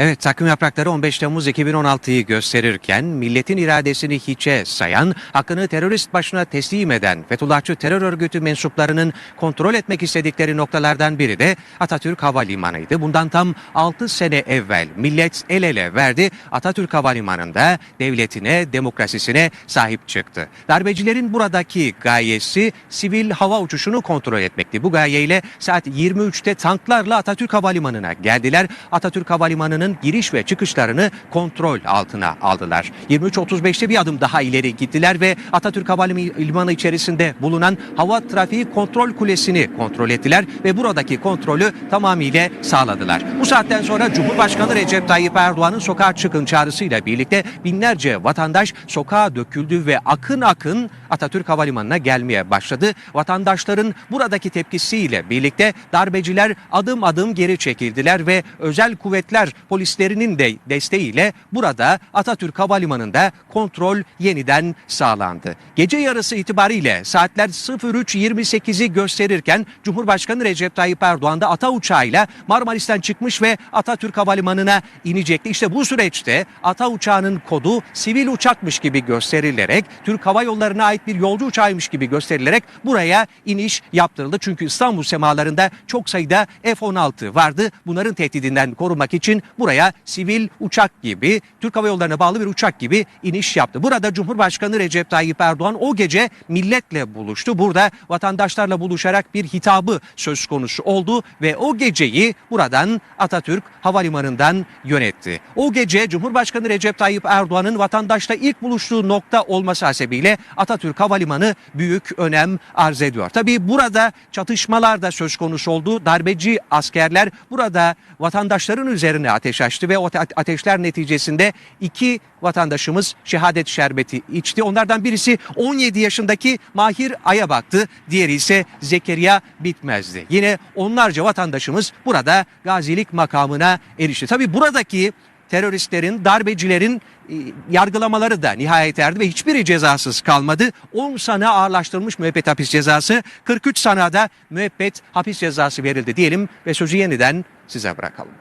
Evet takvim yaprakları 15 Temmuz 2016'yı gösterirken milletin iradesini hiçe sayan, hakkını terörist başına teslim eden Fethullahçı terör örgütü mensuplarının kontrol etmek istedikleri noktalardan biri de Atatürk Havalimanı'ydı. Bundan tam 6 sene evvel millet el ele verdi. Atatürk Havalimanı'nda devletine, demokrasisine sahip çıktı. Darbecilerin buradaki gayesi sivil hava uçuşunu kontrol etmekti. Bu gayeyle saat 23'te tanklarla Atatürk Havalimanı'na geldiler. Atatürk Havalimanı'nın giriş ve çıkışlarını kontrol altına aldılar. 23.35'te bir adım daha ileri gittiler ve Atatürk Havalimanı içerisinde bulunan hava trafiği kontrol kulesini kontrol ettiler ve buradaki kontrolü tamamıyla sağladılar. Bu saatten sonra Cumhurbaşkanı Recep Tayyip Erdoğan'ın sokağa çıkın çağrısıyla birlikte binlerce vatandaş sokağa döküldü ve akın akın Atatürk Havalimanı'na gelmeye başladı. Vatandaşların buradaki tepkisiyle birlikte darbeciler adım adım geri çekildiler ve özel kuvvetler polislerinin de desteğiyle burada Atatürk Havalimanı'nda kontrol yeniden sağlandı. Gece yarısı itibariyle saatler 03.28'i gösterirken Cumhurbaşkanı Recep Tayyip Erdoğan da ata uçağıyla Marmaris'ten çıkmış ve Atatürk Havalimanı'na inecekti. İşte bu süreçte ata uçağının kodu sivil uçakmış gibi gösterilerek Türk Hava Yolları'na ait bir yolcu uçağıymış gibi gösterilerek buraya iniş yaptırıldı. Çünkü İstanbul semalarında çok sayıda F-16 vardı. Bunların tehdidinden korunmak için buraya sivil uçak gibi Türk Hava Yolları'na bağlı bir uçak gibi iniş yaptı. Burada Cumhurbaşkanı Recep Tayyip Erdoğan o gece milletle buluştu. Burada vatandaşlarla buluşarak bir hitabı söz konusu oldu ve o geceyi buradan Atatürk Havalimanı'ndan yönetti. O gece Cumhurbaşkanı Recep Tayyip Erdoğan'ın vatandaşla ilk buluştuğu nokta olması hasebiyle Atatürk Havalimanı büyük önem arz ediyor. Tabii burada çatışmalar da söz konusu oldu. Darbeci askerler burada vatandaşların üzerine ateş açtı ve o ate- ateşler neticesinde iki vatandaşımız şehadet şerbeti içti. Onlardan birisi 17 yaşındaki Mahir Ayabaktı. Diğeri ise Zekeriya Bitmez'di. Yine onlarca vatandaşımız burada gazilik makamına erişti. Tabii buradaki teröristlerin, darbecilerin e, yargılamaları da nihayet erdi ve hiçbiri cezasız kalmadı. 10 sana ağırlaştırılmış müebbet hapis cezası, 43 sana da müebbet hapis cezası verildi diyelim ve sözü yeniden size bırakalım.